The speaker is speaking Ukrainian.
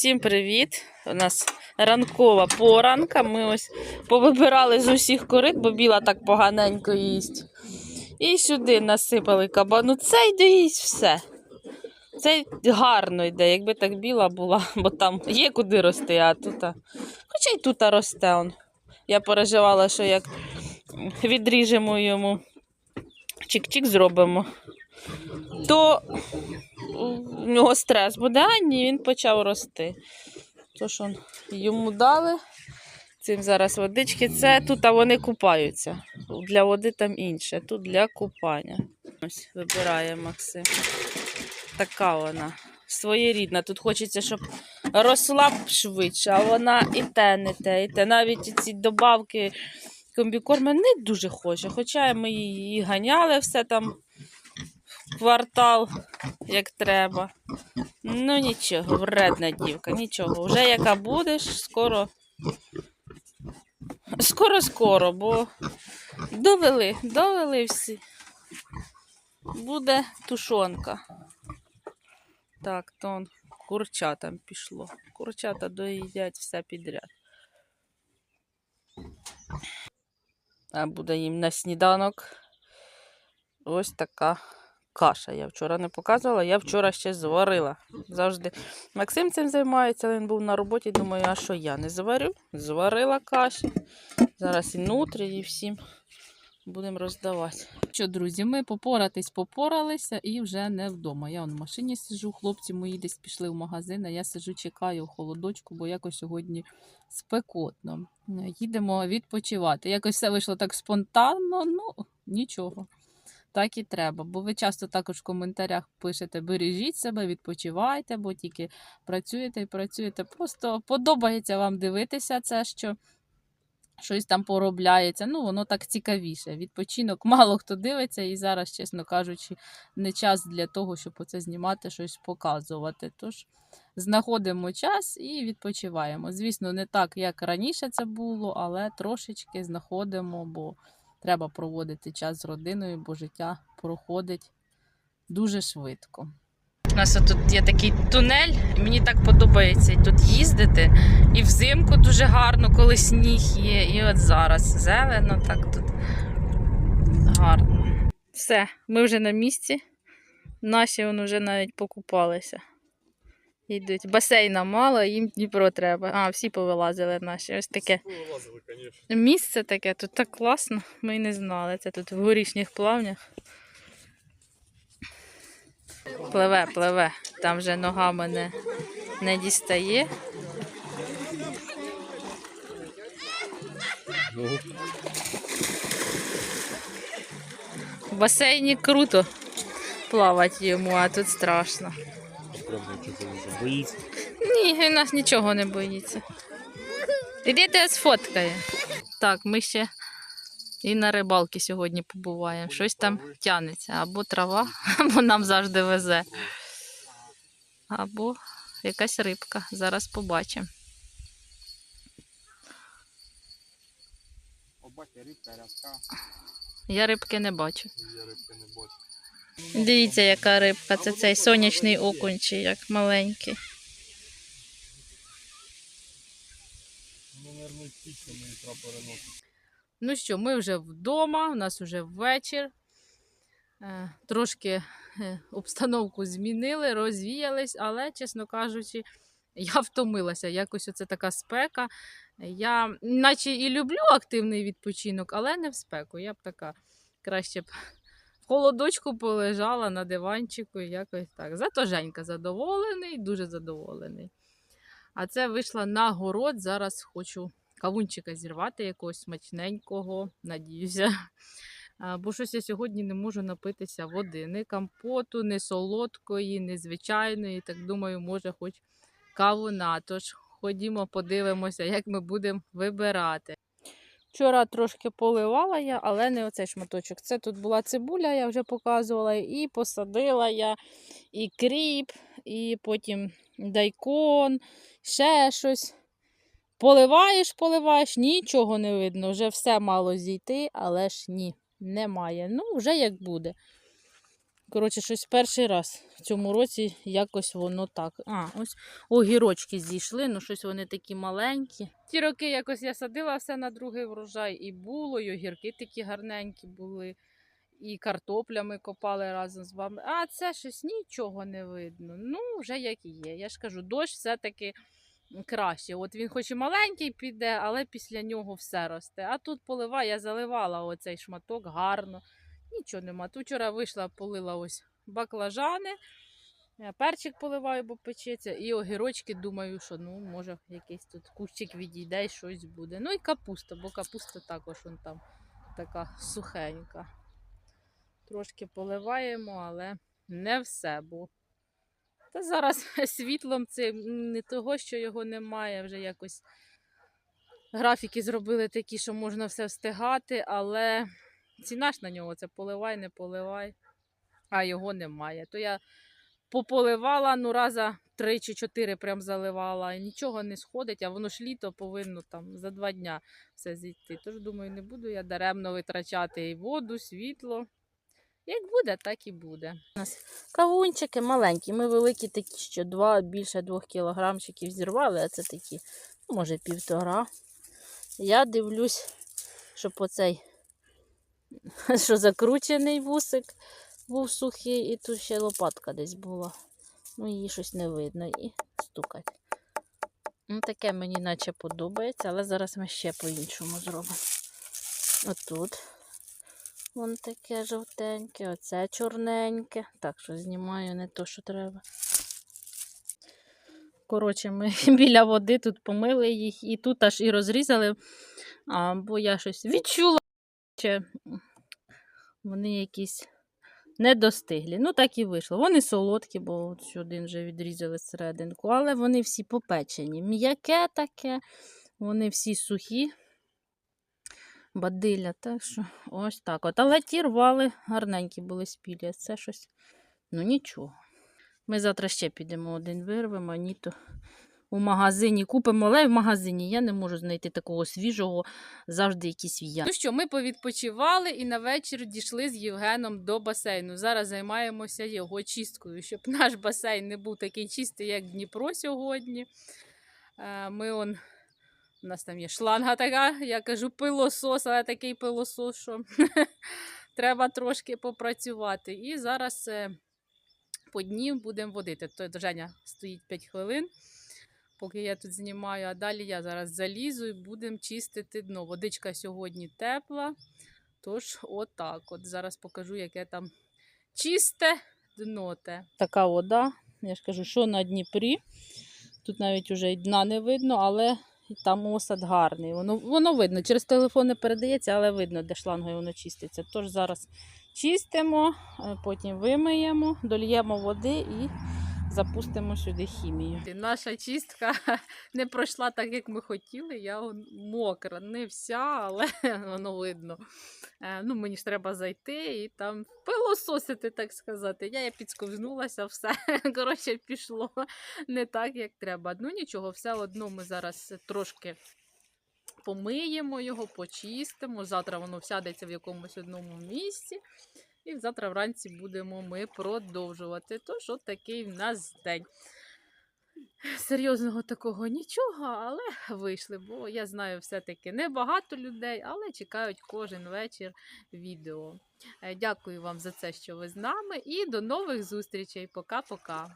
Всім привіт! У нас ранкова поранка. Ми ось повибирали з усіх корит, бо біла так поганенько їсть. І сюди насипали кабану. Цей доїсть все. Цей гарно йде, якби так біла була, бо там є куди рости, а тут. Хоча й тут росте. Он. Я переживала, що як відріжемо йому, чик-чик зробимо, то у нього стрес буде, а він почав рости. Тож он, йому дали. Цим зараз водички. Це тут а вони купаються. Для води там інше, тут для купання. Ось вибирає Максим. Така вона. Своєрідна. Тут хочеться, щоб росла швидше, а вона і те, не те, і те. Навіть ці добавки комбікорма не дуже хоче. Хоча ми її ганяли все там квартал, як треба. Ну нічого, вредна дівка, нічого. Вже яка будеш, скоро. Скоро-скоро, бо довели, довели всі. Буде тушонка. Так, то он курча там пішло. Курчата доїдять все підряд. А буде їм на сніданок ось така каша. Я вчора не показувала, я вчора ще зварила. Завжди Максим цим займається, він був на роботі. Думаю, а що я не зварю? Зварила каші. Зараз і нутрі, і всім будемо роздавати. Що, друзі, ми попоратись попоралися і вже не вдома. Я в машині сижу, хлопці мої десь пішли в магазин, а я сижу, чекаю в холодочку, бо якось сьогодні спекотно. Їдемо відпочивати. Якось все вийшло так спонтанно, ну нічого. Так і треба. Бо ви часто також в коментарях пишете: бережіть себе, відпочивайте, бо тільки працюєте і працюєте. Просто подобається вам дивитися це, що щось там поробляється. Ну, воно так цікавіше. Відпочинок мало хто дивиться, і зараз, чесно кажучи, не час для того, щоб оце знімати, щось показувати. Тож знаходимо час і відпочиваємо. Звісно, не так, як раніше це було, але трошечки знаходимо, бо треба проводити час з родиною, бо життя проходить дуже швидко. У нас тут є такий тунель, і мені так подобається тут їздити. І взимку дуже гарно, коли сніг є. І от зараз зелено, так тут гарно. Все, ми вже на місці. Наші вони вже навіть покупалися. Йдуть. Басейна мало, їм Дніпро треба. А, всі повилазили наші. Ось таке місце таке, тут так класно. Ми й не знали. Це тут в горішніх плавнях. Пливе, пливе. Там вже ногами не, не дістає. Ну, В басейні круто плавати йому, а тут страшно. Правда, що боїться. Боїться. Ні, він нас нічого не боїться. Іди тебе сфоткає. Так, ми ще і на рибалки сьогодні побуваємо. Щось там тянеться. Або трава, або нам завжди везе. Або якась рибка. Зараз побачимо. Побачите, рибка, рябка, Я рибки не бачу. я рибки не бачу. Дивіться, яка рибка. Це цей сонячний окунь, як маленький. Ну, що, ми вже вдома, у нас вже вечір. Е, Трошки е, обстановку змінили, розвіялись, але, чесно кажучи, я втомилася. Якось оце така спека. Я наче і люблю активний відпочинок, але не в спеку. Я б така краще б холодочку полежала на диванчику якось так. Зато Женька задоволений, дуже задоволений. А це вийшла на город. Зараз хочу кавунчика зірвати якогось смачненького, надіюся. Бо щось я сьогодні не можу напитися води. Ні компоту, ні солодкої, ні звичайної. Так думаю, може, хоч кавуна. Тож ходімо, подивимося, як ми будемо вибирати. Вчора трошки поливала я, але не оцей шматочок. Це тут була цибуля, я вже показувала, і посадила я і кріп, і потім дайкон, ще щось. Поливаєш, поливаєш, нічого не видно. Вже все мало зійти, але ж ні, немає. Ну, вже як буде. Коротше, щось перший раз в цьому році якось воно так. А, ось огірочки зійшли, ну щось вони такі маленькі. Ті роки якось я садила все на другий врожай, і було, і огірки такі гарненькі були, і картопля ми копали разом з вами. А це щось нічого не видно. Ну, вже як і є. Я ж кажу, дощ все-таки краще. От він хоч і маленький піде, але після нього все росте. А тут полива, я заливала оцей шматок гарно. Нічого нема. Тут вчора вийшла, полила ось баклажани. е, Перчик поливаю, бо печеться, і огірочки думаю, що ну, може якийсь тут кущик відійде і щось буде. Ну і капуста, бо капуста також вон там така сухенька. Трошки поливаємо, але не все, бо та зараз світлом це не того, що його немає, вже якось графіки зробили такі, що можна все встигати, але ціна ж на нього це поливай, не поливай, а його немає. То я пополивала, ну раза три чи чотири прям заливала, і нічого не сходить, а воно ж літо повинно там за два дня все зійти. Тож думаю, не буду я даремно витрачати і воду, світло. Як буде, так і буде. У нас кавунчики маленькі. Ми великі такі, що два, більше двох кілограмчиків зірвали, а це такі, ну, може, півтора. Я дивлюсь, щоб оцей, що закручений вусик був сухий, і тут ще лопатка десь була. Ну, її щось не видно і стукать. Ну, таке мені наче подобається, але зараз ми ще по-іншому зробимо. Отут. Вон таке жовтеньке, оце чорненьке. Так, що знімаю не то, що треба. Коротше, ми біля води тут помили їх і тут аж і розрізали, бо я щось відчула, що вони якісь недостиглі. Ну, так і вийшло. Вони солодкі, бо от один вже відрізали серединку, але вони всі попечені. М'яке таке, вони всі сухі. Бадилля, так що ось так от. Але ті рвали, гарненькі були спілі, а це щось, ну нічого. Ми завтра ще підемо один вирвемо, ні то у магазині купимо, але в магазині я не можу знайти такого свіжого, завжди якісь в'я. Ну що, ми повідпочивали і на вечір дійшли з Євгеном до басейну. Зараз займаємося його чисткою, щоб наш басейн не був такий чистий, як Дніпро сьогодні. Е, Ми он у нас там є шланга така, я кажу, пилосос, але такий пилосос, що треба трошки попрацювати. І зараз е, по дні будемо водити. То Женя стоїть 5 хвилин, поки я тут знімаю, а далі я зараз залізу і будемо чистити дно. Водичка сьогодні тепла. Тож, отак. От зараз покажу, яке там чисте дно. те. Така вода. Я ж кажу, що на Дніпрі. Тут навіть уже і дна не видно, але там осад гарний. Воно, воно видно. Через телефон не передається, але видно, де шлангою воно чиститься. Тож зараз чистимо, потім вимиємо, дольємо води і запустимо сюди хімію. Наша чистка не пройшла так, як ми хотіли. Я мокра, не вся, але воно видно. Е, Ну, мені ж треба зайти і там пилососити, так сказати. Я, я підсковзнулася, все. Коротше, пішло не так, як треба. Ну нічого, все одно ми зараз трошки помиємо його, почистимо. Завтра воно всядеться в якомусь одному місці. І завтра вранці будемо ми продовжувати. Тож, от такий в нас день. Серйозного такого нічого, але вийшли, бо я знаю все-таки небагато людей, але чекають кожен вечір відео. Е, Дякую вам за це, що ви з нами, і до нових зустрічей. Пока-пока.